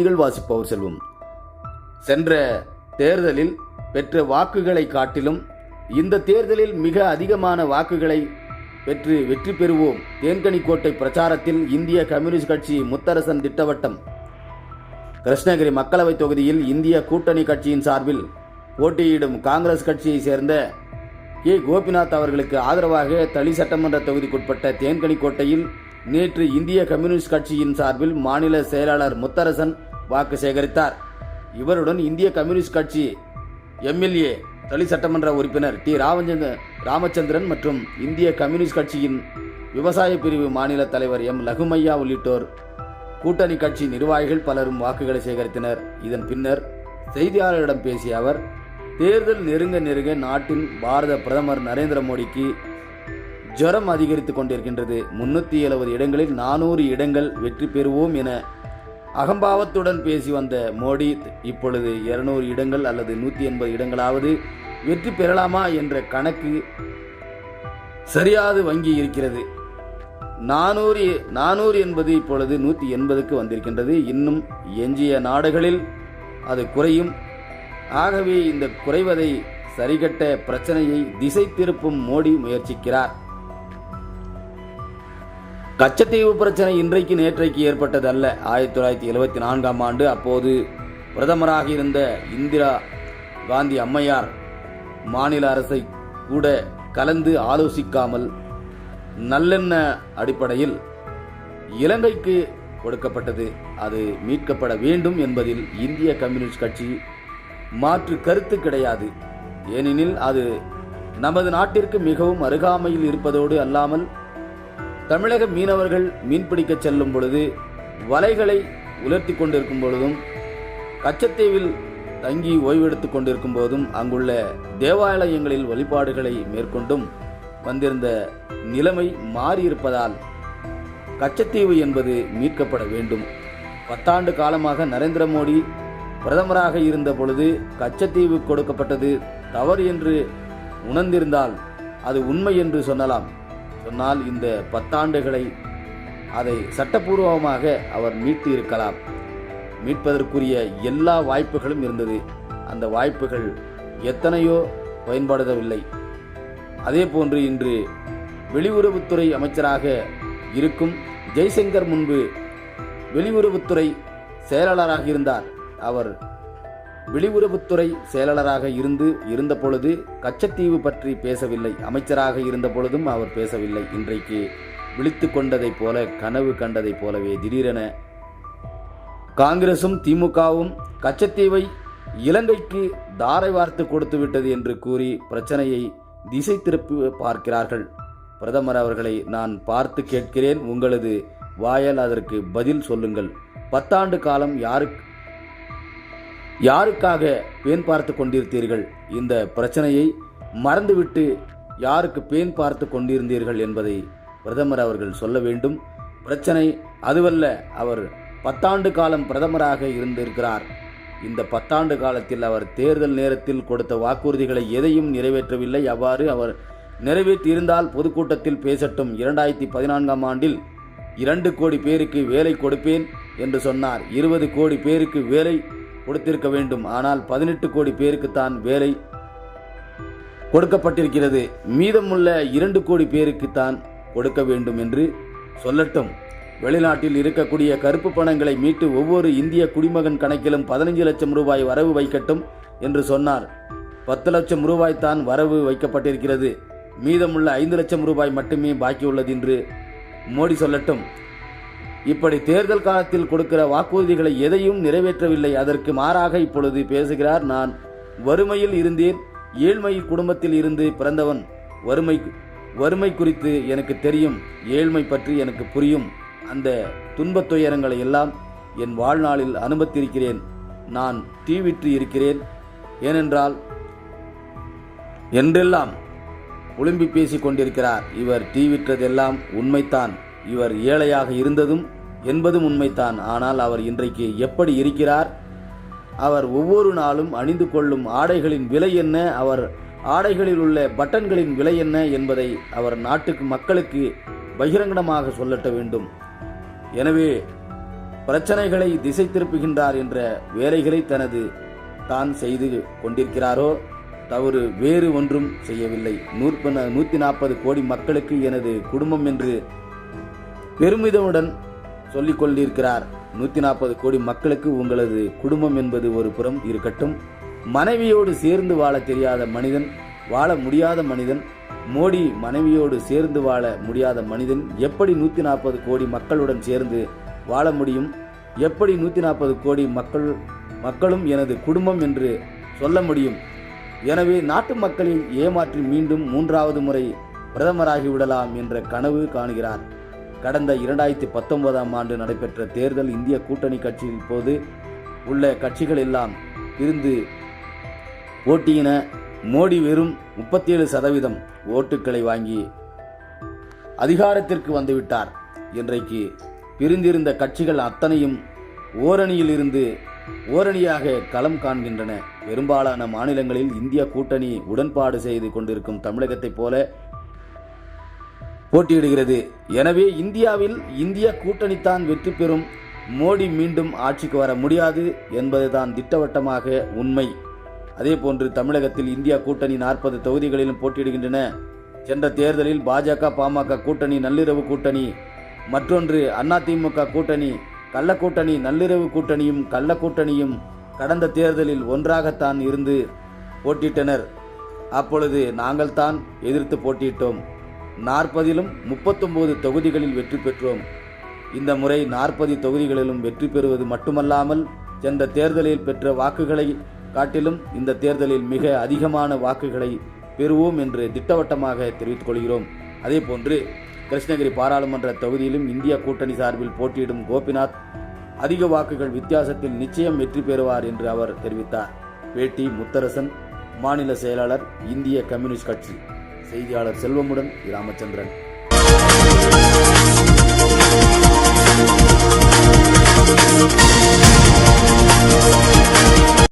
செய்திகள் வாசிப்பவர் செல்வம். சென்ற தேர்தலில் பெற்ற வாக்குகளை காட்டிலும் இந்த தேர்தலில் மிக அதிகமான வாக்குகளை பெற்று வெற்றி பெறுவோம். தேன்கனிக்கோட்டை பிரச்சாரத்தில் இந்திய கம்யூனிஸ்ட் கட்சி முத்தரசன் திட்டவட்டம். கிருஷ்ணகிரி மக்களவைத் தொகுதியில் இந்திய கூட்டணி கட்சியின் சார்பில் போட்டியிடும் காங்கிரஸ் கட்சியைச் சேர்ந்த கே. கோபிநாத் அவர்களுக்கு ஆதரவாக தளி சட்டமன்ற தொகுதிக்குட்பட்ட தேன்கனிக்கோட்டையில் நேற்று இந்திய கம்யூனிஸ்ட் கட்சியின் சார்பில் மாநில செயலாளர் முத்தரசன் வாக்கு சேகரித்தார். இவருடன் இந்திய கம்யூனிஸ்ட் கட்சி எம்எல்ஏ தளி சட்டமன்ற உறுப்பினர் டி. ராமச்சந்திர ராமச்சந்திரன் மற்றும் இந்திய கம்யூனிஸ்ட் கட்சியின் விவசாய பிரிவு மாநில தலைவர் எம். லகுமையா உள்ளிட்டோர் கூட்டணி கட்சி நிர்வாகிகள் பலரும் வாக்குகளை சேகரித்தனர். இதன் பின்னர் செய்தியாளர்களிடம் பேசிய அவர் தேர்தல் நெருங்க நெருங்க நாட்டின் பாரத பிரதமர் நரேந்திர மோடிக்கு ஜுரம் அதிகரித்துக் கொண்டிருக்கின்றது. முன்னூற்றி எழுபது இடங்களில் நானூறு இடங்கள் வெற்றி பெறுவோம் என அகம்பாவத்துடன் பேசி வந்த மோடி இப்பொழுது இருநூறு இடங்கள் அல்லது நூற்றி எண்பது இடங்களாவது வெற்றி பெறலாமா என்ற கணக்கு சரியாது வங்கி இருக்கிறது. நானூறு நானூறு என்பது இப்பொழுது நூற்றி எண்பதுக்கு வந்திருக்கின்றது. இன்னும் எஞ்சிய நாடுகளில் அது குறையும். ஆகவே இந்த குறைவதை சரிகட்ட பிரச்சனையை திசை திருப்பும் மோடி முயற்சிக்கிறார். கச்சத்தீவு பிரச்சனை இன்றைக்கு நேற்றைக்கு ஏற்பட்டதல்ல. ஆயிரத்தி தொள்ளாயிரத்தி எழுபத்தி நான்காம் ஆண்டு அப்போது பிரதமராக இருந்த இந்திரா காந்தி அம்மையார் மாநில அரசை கூட கலந்து ஆலோசிக்காமல் நல்லெண்ண அடிப்படையில் இலங்கைக்கு கொடுக்கப்பட்டது. அது மீட்கப்பட வேண்டும் என்பதில் இந்திய கம்யூனிஸ்ட் கட்சி மாற்று கருத்து கிடையாது. ஏனெனில் அது நமது நாட்டிற்கு மிகவும் அருகாமையில் இருப்பதோடு அல்லாமல் தமிழக மீனவர்கள் மீன்பிடிக்க செல்லும் பொழுது வலைகளை உலர்த்தி கொண்டிருக்கும் பொழுதும் கச்சத்தீவில் தங்கி ஓய்வெடுத்துக் கொண்டிருக்கும் போதும் அங்குள்ள தேவாலயங்களில் வழிபாடுகளை மேற்கொண்டும் வந்திருந்த நிலைமை மாறியிருப்பதால் கச்சத்தீவு என்பது மீட்கப்பட வேண்டும். பத்தாண்டு காலமாக நரேந்திர மோடி பிரதமராக இருந்த பொழுது கச்சத்தீவு கொடுக்கப்பட்டது தவறு என்று உணர்ந்திருந்தால் அது உண்மை என்று சொல்லலாம். சொன்னால் இந்த பத்தாண்டுகளை அதை சட்டப்பூர்வமாக அவர் மீட்டு இருக்கலாம் மீட்பதற்குரிய எல்லா வாய்ப்புகளும் இருந்தது. அந்த வாய்ப்புகள் எத்தனையோ பயன்படுத்தவில்லை. அதே போன்று இன்று வெளியுறவுத்துறை அமைச்சராக இருக்கும் ஜெய்சங்கர் முன்பு வெளியுறவுத்துறை செயலாளராக இருந்தார். அவர் வெளியுறவுத்துறை செயலாளராக இருந்து இருந்தபொழுது கச்சத்தீவு பற்றி பேசவில்லை அமைச்சராக இருந்த பொழுதும் அவர் பேசவில்லை. இன்றைக்கு விழித்து கொண்டதைப் போல கனவு கண்டதைப் போலவே திடீரென காங்கிரசும் திமுகவும் கச்சத்தீவை இலங்கைக்கு தாரை வார்த்து கொடுத்து விட்டது என்று கூறி பிரச்சனையை திசை திருப்பி பார்க்கிறார்கள். பிரதமர் அவர்களை நான் பார்த்து கேட்கிறேன். உங்களது வாயால் அதற்கு பதில் சொல்லுங்கள். பத்தாண்டு காலம் யாருக்கு யாருக்காக பேன் பார்த்து கொண்டிருந்தீர்கள் இந்த பிரச்சனையை மறந்துவிட்டு யாருக்கு பேன் பார்த்து கொண்டிருந்தீர்கள் என்பதை பிரதமர் அவர்கள் சொல்ல வேண்டும். பிரச்சனை அதுவல்ல அவர் பத்தாண்டு காலம் பிரதமராக இருந்திருக்கிறார். இந்த பத்தாண்டு காலத்தில் அவர் தேர்தல் நேரத்தில் கொடுத்த வாக்குறுதிகளை எதையும் நிறைவேற்றவில்லை. அவ்வாறு அவர் நிறைவேற்றியிருந்தால் பொதுக்கூட்டத்தில் பேசட்டும். இரண்டாயிரத்தி பதினான்காம் ஆண்டில் இரண்டு கோடி பேருக்கு வேலை கொடுப்பேன் என்று சொன்னார். இருபது கோடி பேருக்கு வேலை கொடுத்திருக்க வேண்டும். ஆனால் பதினெட்டு கோடி பேருக்குத்தான் வேலை கொடுக்கப்பட்டிருக்கிறது. மீதமுள்ள இரண்டு கோடி பேருக்குத்தான் கொடுக்க வேண்டும் என்று சொல்லட்டும். வெளிநாட்டில் இருக்கக்கூடிய கருப்பு பணங்களை மீட்டு ஒவ்வொரு இந்திய குடிமகன் கணக்கிலும் பதினஞ்சு லட்சம் ரூபாய் வரவு வைக்கட்டும் என்று சொன்னார். பத்து லட்சம் ரூபாய் தான் வரவு வைக்கப்பட்டிருக்கிறது. மீதமுள்ள ஐந்து லட்சம் ரூபாய் மட்டுமே பாக்கியுள்ளது என்று மோடி சொல்லட்டும். இப்படி தேர்தல் காலத்தில் கொடுக்கிற வாக்குறுதிகளை எதையும் நிறைவேற்றவில்லை. அதற்கு மாறாக இப்பொழுது பேசுகிறார் நான். வறுமையில் இருந்தேன். ஏழ்மை குடும்பத்தில் இருந்து பிறந்தவன். வறுமை வறுமை குறித்து எனக்கு தெரியும். ஏழ்மை பற்றி எனக்கு புரியும். அந்த துன்பத் துயரங்களை எல்லாம் என் வாழ்நாளில் அனுபவித்திருக்கிறேன். நான் தீவிற்று இருக்கிறேன். ஏனென்றால் என்றெல்லாம் புழும்பி பேசிக் கொண்டிருக்கிறார். இவர் டீ விற்றதெல்லாம் உண்மைத்தான் இவர் ஏழையாக இருந்ததும் என்பதும் உண்மைத்தான் ஆனால் அவர் இன்றைக்கு எப்படி இருக்கிறார்? அவர் ஒவ்வொரு நாளும் அணிந்து கொள்ளும் ஆடைகளின் விலை என்ன? அவர் ஆடைகளில் உள்ள பட்டன்களின் விலை என்ன? என்பதை அவர் நாட்டுக்கு மக்களுக்கு பகிரங்கமாக சொல்லட்ட வேண்டும். எனவே பிரச்சனைகளை திசை திருப்புகின்றார் என்ற வேலைகளை தனது தான் செய்து கொண்டிருக்கிறாரோ தவறு வேறு ஒன்றும் செய்யவில்லை. நூற்ப நூற்றி நாற்பது கோடி மக்களுக்கு எனது குடும்பம் என்று பெருமிதமுடன் சொல்லிக் கொண்டிருக்கிறார் நூத்தி நாற்பது கோடி மக்களுக்கு உங்களது குடும்பம் என்பது ஒரு புறம் இருக்கட்டும். மனைவியோடு சேர்ந்து வாழ தெரியாத மனிதன் வாழ முடியாத மனிதன் மோடி மனைவியோடு சேர்ந்து வாழ முடியாத மனிதன் எப்படி நூத்தி நாற்பது கோடி மக்களுடன் சேர்ந்து வாழ முடியும்? எப்படி நூத்தி நாற்பது கோடி மக்கள் மக்களும் எனது குடும்பம் என்று சொல்ல முடியும்? எனவே நாட்டு மக்களை ஏமாற்றி மீண்டும் மூன்றாவது முறை பிரதமராகி விடலாம் என்ற கனவு காணுகிறார். கடந்த இரண்டாயிரத்தி பத்தொன்பதாம் ஆண்டு நடைபெற்ற தேர்தல் இந்திய கூட்டணி கட்சியின் போது உள்ள கட்சிகள் எல்லாம் இருந்து போட்டியின. மோடி வெறும் முப்பத்தி ஏழு சதவீதம் ஓட்டுக்களை வாங்கி அதிகாரத்திற்கு வந்துவிட்டார். இன்றைக்கு பிரிந்திருந்த கட்சிகள் அத்தனையும் ஓரணியில் இருந்து ஓரணியாக களம் காண்கின்றன. பெரும்பாலான மாநிலங்களில் இந்திய கூட்டணி உடன்பாடு செய்து கொண்டிருக்கும் தமிழகத்தைப் போல போட்டியிடுகிறது. எனவே இந்தியாவில் இந்திய கூட்டணித்தான் வெற்றி பெறும். மோடி மீண்டும் ஆட்சிக்கு வர முடியாது என்பதுதான் திட்டவட்டமாக உண்மை. அதேபோன்று தமிழகத்தில் இந்தியா கூட்டணி நாற்பது தொகுதிகளிலும் போட்டியிடுகின்றன. சென்ற தேர்தலில் பாஜக பாமக கூட்டணி நள்ளிரவு கூட்டணி. மற்றொன்று அதிமுக கூட்டணி கள்ளக்கூட்டணி நள்ளிரவு கூட்டணியும் கள்ளக்கூட்டணியும் கடந்த தேர்தலில் ஒன்றாகத்தான் இருந்து போட்டியிட்டனர். அப்பொழுது நாங்கள்தான் எதிர்த்து போட்டியிட்டோம். நாற்பதிலும் முப்பத்தொன்பது தொகுதிகளில் வெற்றி பெற்றோம். இந்த முறை நாற்பது தொகுதிகளிலும் வெற்றி பெறுவது மட்டுமல்லாமல் சென்ற தேர்தலில் பெற்ற வாக்குகளை காட்டிலும் இந்த தேர்தலில் மிக அதிகமான வாக்குகளை பெறுவோம் என்று திட்டவட்டமாக தெரிவித்துக் கொள்கிறோம். அதேபோன்று கிருஷ்ணகிரி பாராளுமன்ற தொகுதியிலும் இந்திய கூட்டணி சார்பில் போட்டியிடும் கோபிநாத் அதிக வாக்குகள் வித்தியாசத்தில் நிச்சயம் வெற்றி பெறுவார் என்று அவர் தெரிவித்தார். பேட்டி முத்தரசன் மாநில செயலாளர் இந்திய கம்யூனிஸ்ட் கட்சி. செய்தியாளர் செல்வமுடன் ராமச்சந்திரன்.